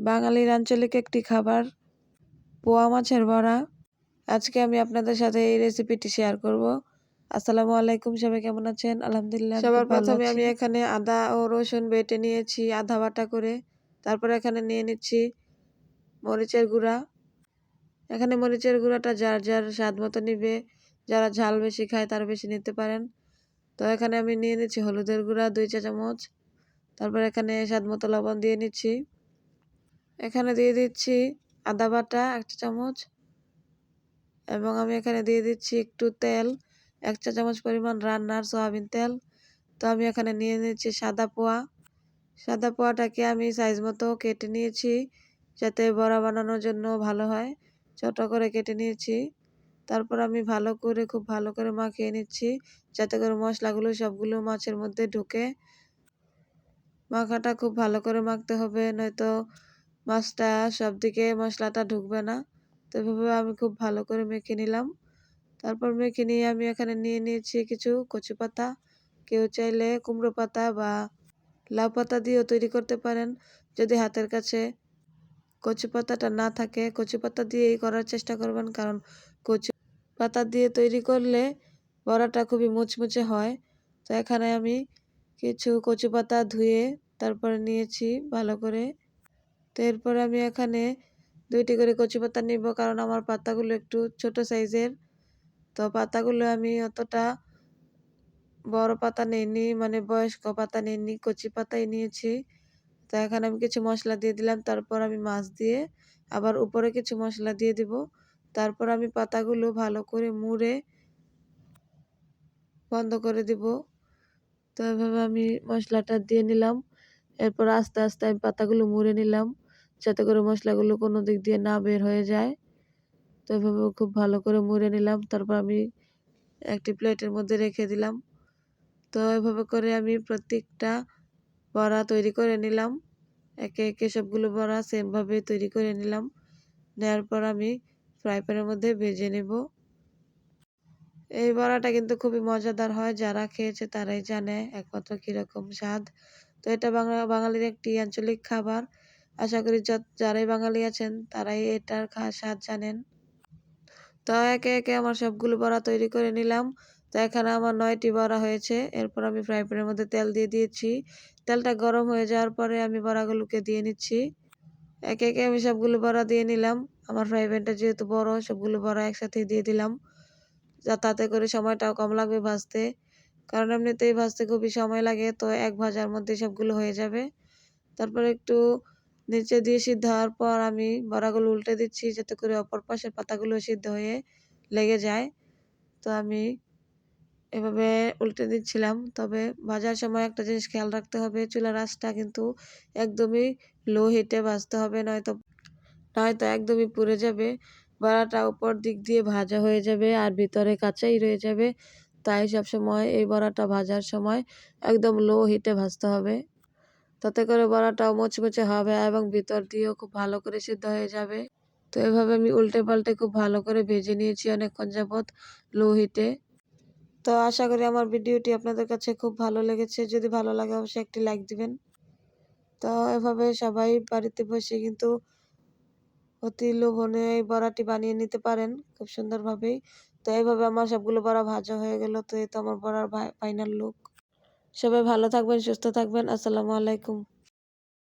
বাঙালির আঞ্চলিক একটি খাবার পোয়া মাছের বড়া। আজকে আমি আপনাদের সাথে এই রেসিপিটি শেয়ার করব। আসসালামু আলাইকুম সবাই কেমন আছেন? আলহামদুলিল্লাহ সবার প্রথমে আমি এখানে আদা ও রসুন বেটে নিয়েছি আধা বাটা করে। তারপর এখানে নিয়ে নিচ্ছি মরিচের গুঁড়া। এখানে মরিচের গুঁড়াটা যার যার স্বাদ মতো নিবে। যারা ঝাল বেশি খায় তারা বেশি নিতে পারেন। তো এখানে আমি নিয়ে নিচ্ছি হলুদের গুঁড়া দুই চা চামচ তারপর এখানে স্বাদ মতো লবণ দিয়ে নিচ্ছি। এখানে দিয়ে দিচ্ছি আদা বাটা এক চা চামচ এবং আমি এখানে দিয়ে দিচ্ছি একটু তেল, এক চা চামচ পরিমাণ রান্নার সয়াবিন তেল। তো আমি এখানে নিয়ে নিচ্ছি সাদা পোয়া। সাদা পোয়াটাকে আমি সাইজ মতো কেটে নিয়েছি যাতে বড়া বানানোর জন্য ভালো হয়। ছোট করে কেটে নিয়েছি। তারপর আমি ভালো করে, খুব ভালো করে মাখিয়ে নিচ্ছি যাতে করে মশলাগুলো সবগুলো মাছের মধ্যে ঢুকে। মাখাটা খুব ভালো করে মাখতে হবে, নয়তো মাছটা সব দিকে মশলাটা ঢুকবে না। তো এভাবে আমি খুব ভালো করে মেখে নিলাম। তারপর মেখে নিয়ে আমি এখানে নিয়ে নিয়েছি কিছু কচু পাতা। কেউ চাইলে কুমড়ো পাতা বা লাউ পাতা দিয়েও তৈরি করতে পারেন। যদি হাতের কাছে কচু পাতাটা না থাকে, কচু পাতা দিয়েই করার চেষ্টা করবেন। কারণ কচু পাতা দিয়ে তৈরি করলে বড়াটা খুবই মুচমুচে হয়। তো এখানে আমি কিছু কচু পাতা ধুয়ে তারপরে নিয়েছি ভালো করে। তো এরপর আমি এখানে দুইটি করে কচু পাতা নিব, কারণ আমার পাতাগুলো একটু ছোট সাইজের। তো পাতাগুলো আমি অতটা বড় পাতা নিইনি মানে বয়স্ক পাতা নিইনি, কচি পাতাই নিয়েছি। তো এখানে আমি কিছু মশলা দিয়ে দিলাম, তারপর আমি মাছ দিয়ে আবার উপরে কিছু মশলা দিয়ে দিব। তারপর আমি পাতাগুলো ভালো করে মুড়ে বন্ধ করে দিব। তো এভাবে আমি মশলাটা দিয়ে নিলাম। এরপর আস্তে আস্তে আমি পাতাগুলো মুড়ে নিলাম, যাতে করে মশলাগুলো কোনো দিক দিয়ে না বের হয়ে যায়। তো এভাবে খুব ভালো করে মুড়ে নিলাম, তারপর আমি একটি প্লেটের মধ্যে রেখে দিলাম। তো এভাবে করে আমি প্রত্যেকটা বড়া তৈরি করে নিলাম। একে একে সবগুলো বড়া সেমভাবে তৈরি করে নিলাম। নেওয়ার পর আমি ফ্রাই প্যানের মধ্যে ভেজে নেব। এই বড়াটা কিন্তু খুবই মজাদার হয়, যারা খেয়েছে তারাই জানে একমাত্র কীরকম স্বাদ। তো এটা বাংলা, বাঙালির একটি আঞ্চলিক খাবার। আশা করি যারাই বাঙালি আছেন, তারাই এটার স্বাদ জানেন। তো একে একে আমার সবগুলো বড়া তৈরি করে নিলাম। তো এখানে আমার নয়টি বড়া হয়েছে। এরপর আমি ফ্রাই প্যানের মধ্যে তেল দিয়ে দিয়েছি। তেলটা গরম হয়ে যাওয়ার পরে আমি বড়াগুলোকে দিয়ে নিচ্ছি। একে একে আমি সবগুলো বড়া দিয়ে নিলাম। আমার ফ্রাই প্যানটা যেহেতু বড়, সবগুলো বড়া একসাথে দিয়ে দিলাম। যা, তাতে করে সময়টাও কম লাগবে ভাজতে। কারণ এমনিতেই ভাজতে খুবই সময় লাগে, তো এক ভাজার মধ্যে সবগুলো হয়ে যাবে। তারপর একটু নিচে দিয়ে সিদ্ধ হওয়ার পর আমি বড়াগুলো উল্টে দিচ্ছি যাতে করে অপর পাশের পাতাগুলো সিদ্ধ হয়ে লেগে যায়। তো আমি এভাবে উল্টে দিচ্ছিলাম, তবে ভাজার সময় একটা জিনিস খেয়াল রাখতে হবে, চুলার আঁচটা কিন্তু একদমই লো হিটে ভাজতে হবে, নয়তো নয়তো একদমই পুড়ে যাবে। বড়াটা উপর দিক দিয়ে ভাজা হয়ে যাবে আর ভিতরে কাঁচাই রয়ে যাবে। তাই সবসময় এই বড়াটা ভাজার সময় একদম লো হিটে ভাজতে হবে। তাতে করে বড়াটাও মুচমুচে হবে এবং ভিতর দিয়েও খুব ভালো করে সিদ্ধ হয়ে যাবে। তো এভাবে আমি উল্টে পাল্টে খুব ভালো করে ভেজে নিয়েছি অনেকক্ষণ যাবৎ লো হিটে তো আশা করি আমার ভিডিওটি আপনাদের কাছে খুব ভালো লেগেছে। যদি ভালো লাগে অবশ্যই একটি লাইক দিবেন। তো এভাবে সবাই বাড়িতে বসে কিন্তু অতি লোভনে এই বড়াটি বানিয়ে নিতে পারেন খুব সুন্দরভাবেই। তো এইভাবে আমার সবগুলো বড়া ভাজা হয়ে গেল। তো এই তো আমার বড়ার ফাইনাল লুক সবাই ভালো থাকবেন, সুস্থ থাকবেন। আসসালামু আলাইকুম।